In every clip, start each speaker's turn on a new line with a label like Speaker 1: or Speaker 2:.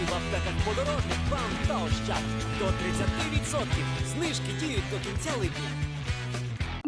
Speaker 1: Знижки в аптеках подорожник вам та ощад до 30%. Знижки діють до кінця липня.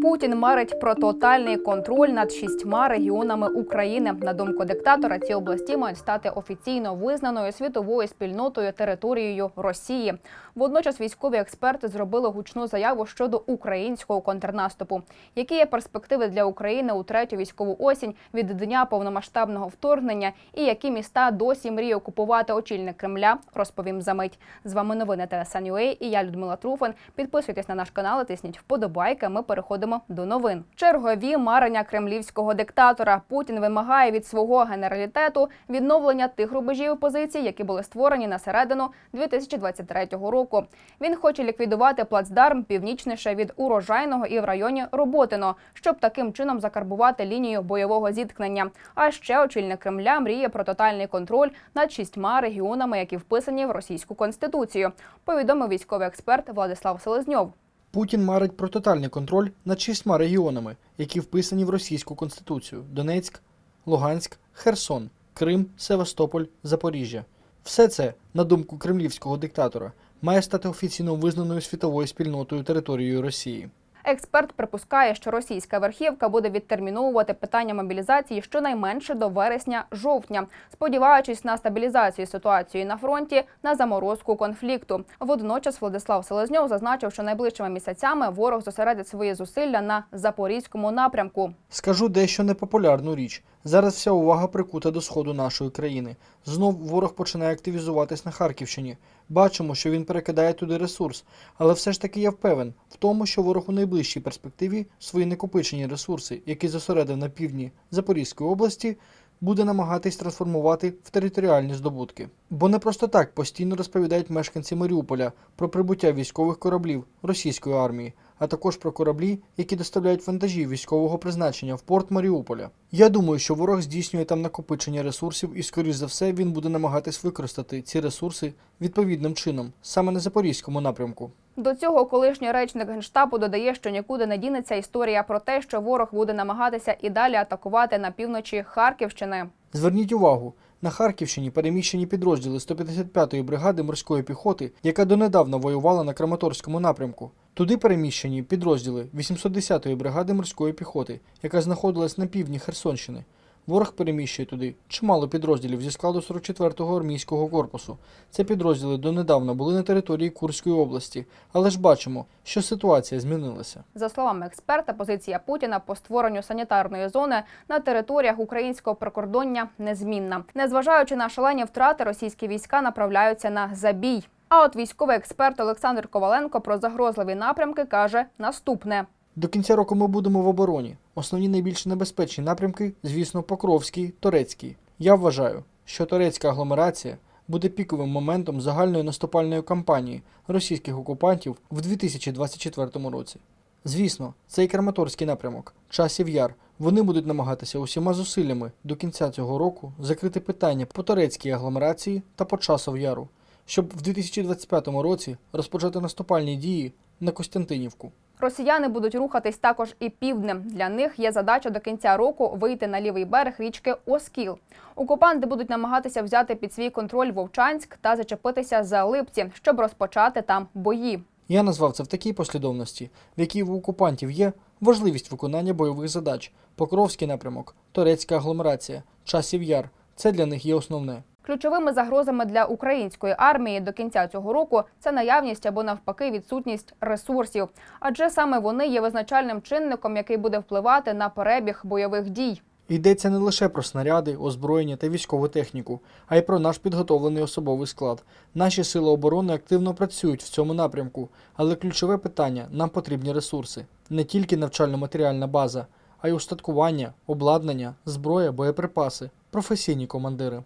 Speaker 2: Путін марить про тотальний контроль над шістьма регіонами України. На думку диктатора, ці області мають стати офіційно визнаною світовою спільнотою територією Росії. Водночас військові експерти зробили гучну заяву щодо українського контрнаступу. Які є перспективи для України у третю військову осінь від дня повномасштабного вторгнення і які міста досі мріє окупувати очільник Кремля? Розповім за мить. З вами новини ТСН.UA і я Людмила Труфан. Підписуйтесь на наш канал, і тисніть вподобайки. Ми переходимо до новин. Чергові марення кремлівського диктатора. Путін вимагає від свого генералітету відновлення тих рубежів позицій, які були створені на середину 2023 року. Він хоче ліквідувати плацдарм північніше від урожайного і в районі Роботино, щоб таким чином закарбувати лінію бойового зіткнення. А ще очільник Кремля мріє про тотальний контроль над шістьма регіонами, які вписані в російську конституцію. Повідомив військовий експерт Владислав Селезньов.
Speaker 3: Путін марить про тотальний контроль над шістьма регіонами, які вписані в російську конституцію: Донецьк, Луганськ, Херсон, Крим, Севастополь, Запоріжжя. Все це, на думку кремлівського диктатора, має стати офіційно визнаною світовою спільнотою територією Росії.
Speaker 2: Експерт припускає, що російська верхівка буде відтерміновувати питання мобілізації щонайменше до вересня-жовтня, сподіваючись на стабілізацію ситуації на фронті на заморозку конфлікту. Водночас Владислав Селезньов зазначив, що найближчими місяцями ворог зосередить свої зусилля на запорізькому напрямку.
Speaker 3: Скажу дещо непопулярну річ. Зараз вся увага прикута до сходу нашої країни. Знов ворог починає активізуватись на Харківщині. Бачимо, що він перекидає туди ресурс, але все ж таки я впевнен в тому, що ворог у найближчій перспективі свої накопичені ресурси, які зосередив на півдні Запорізької області, буде намагатись трансформувати в територіальні здобутки. Бо не просто так постійно розповідають мешканці Маріуполя про прибуття військових кораблів російської армії, а також про кораблі, які доставляють вантажі військового призначення в порт Маріуполя. Я думаю, що ворог здійснює там накопичення ресурсів, і, скоріш за все, він буде намагатись використати ці ресурси відповідним чином, саме на запорізькому напрямку.
Speaker 2: До цього колишній речник генштабу додає, що нікуди не дінеться історія про те, що ворог буде намагатися і далі атакувати на півночі Харківщини.
Speaker 3: Зверніть увагу, на Харківщині переміщені підрозділи 155-ї бригади морської піхоти, яка донедавна воювала на Краматорському напрямку. Туди переміщені підрозділи 810-ї бригади морської піхоти, яка знаходилась на півдні Херсонщини. Ворог переміщує туди чимало підрозділів зі складу 44-го армійського корпусу. Це підрозділи донедавна були на території Курської області, але ж бачимо, що ситуація змінилася.
Speaker 2: За словами експерта, позиція Путіна по створенню санітарної зони на територіях українського прикордоння незмінна. Незважаючи на шалені втрати, російські війська направляються на забій. А от військовий експерт Олександр Коваленко про загрозливі напрямки каже наступне.
Speaker 3: До кінця року ми будемо в обороні. Основні найбільш небезпечні напрямки, звісно, Покровський, Торецький. Я вважаю, що турецька агломерація буде піковим моментом загальної наступальної кампанії російських окупантів в 2024 році. Звісно, цей Краматорський напрямок, часів яр, вони будуть намагатися усіма зусиллями до кінця цього року закрити питання по турецькій агломерації та по часов яру, щоб в 2025 році розпочати наступальні дії на Костянтинівку.
Speaker 2: Росіяни будуть рухатись також і півднем. Для них є задача до кінця року вийти на лівий берег річки Оскіл. Окупанти будуть намагатися взяти під свій контроль Вовчанськ та зачепитися за Липці, щоб розпочати там бої.
Speaker 3: Я назвав це в такій послідовності, в якій в окупантів є важливість виконання бойових задач, Покровський напрямок, Турецька агломерація, Часів Яр. Це для них є основне.
Speaker 2: Ключовими загрозами для української армії до кінця цього року це наявність або навпаки відсутність ресурсів, адже саме вони є визначальним чинником, який буде впливати на перебіг бойових дій.
Speaker 3: Йдеться не лише про снаряди, озброєння та військову техніку, а й про наш підготовлений особовий склад. Наші сили оборони активно працюють в цьому напрямку, але ключове питання нам потрібні ресурси, не тільки навчально-матеріальна база, а й устаткування, обладнання, зброя, боєприпаси, професійні командири.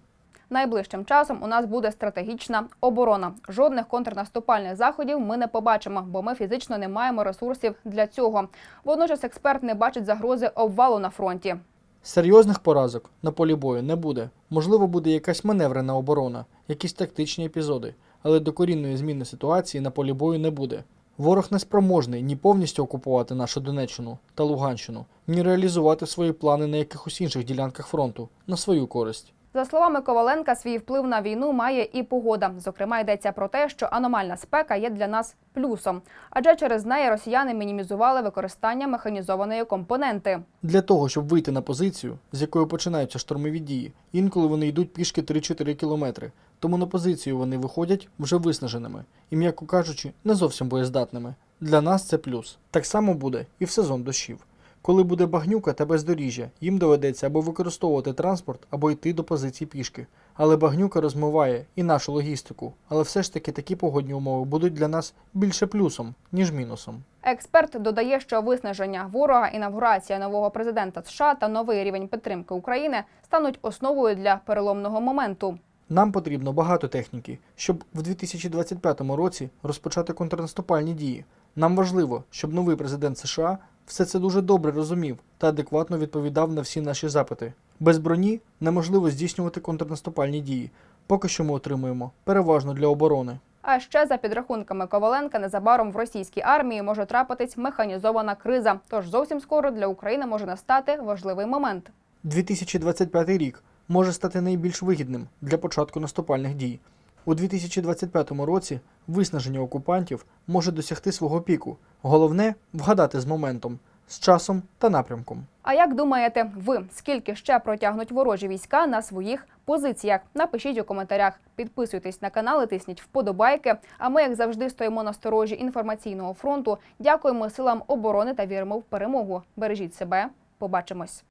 Speaker 2: Найближчим часом у нас буде стратегічна оборона. Жодних контрнаступальних заходів ми не побачимо, бо ми фізично не маємо ресурсів для цього. Водночас експерт не бачить загрози обвалу на фронті.
Speaker 3: Серйозних поразок на полі бою не буде. Можливо, буде якась маневрена оборона, якісь тактичні епізоди, але докорінної зміни ситуації на полі бою не буде. Ворог не спроможний ні повністю окупувати нашу Донеччину та Луганщину, ні реалізувати свої плани на якихось інших ділянках фронту на свою користь.
Speaker 2: За словами Коваленка, свій вплив на війну має і погода. Зокрема, йдеться про те, що аномальна спека є для нас плюсом, адже через неї росіяни мінімізували використання механізованої компоненти.
Speaker 3: Для того, щоб вийти на позицію, з якої починаються штурмові дії, інколи вони йдуть пішки 3-4 кілометри. Тому на позицію вони виходять вже виснаженими і, м'яко кажучи, не зовсім боєздатними. Для нас це плюс. Так само буде і в сезон дощів. Коли буде багнюка та бездоріжжя, їм доведеться або використовувати транспорт, або йти до позицій пішки. Але багнюка розмиває і нашу логістику. Але все ж таки такі погодні умови будуть для нас більше плюсом, ніж мінусом.
Speaker 2: Експерт додає, що виснаження ворога, інавгурація нового президента США та новий рівень підтримки України стануть основою для переломного моменту.
Speaker 3: Нам потрібно багато техніки, щоб в 2025 році розпочати контрнаступальні дії. Нам важливо, щоб новий президент США все це дуже добре розумів та адекватно відповідав на всі наші запити. Без броні неможливо здійснювати контрнаступальні дії. Поки що ми отримуємо переважно для оборони.
Speaker 2: А ще за підрахунками Коваленка, незабаром в російській армії може трапитись механізована криза. Тож зовсім скоро для України може настати важливий момент.
Speaker 3: 2025 рік може стати найбільш вигідним для початку наступальних дій. У 2025 році виснаження окупантів може досягти свого піку. Головне вгадати з моментом, з часом та напрямком.
Speaker 2: А як думаєте, ви скільки ще протягнуть ворожі війська на своїх позиціях? Напишіть у коментарях. Підписуйтесь на канал, тисніть вподобайки. А ми, як завжди, стоїмо на сторожі інформаційного фронту. Дякуємо силам оборони та віримо в перемогу. Бережіть себе. Побачимось.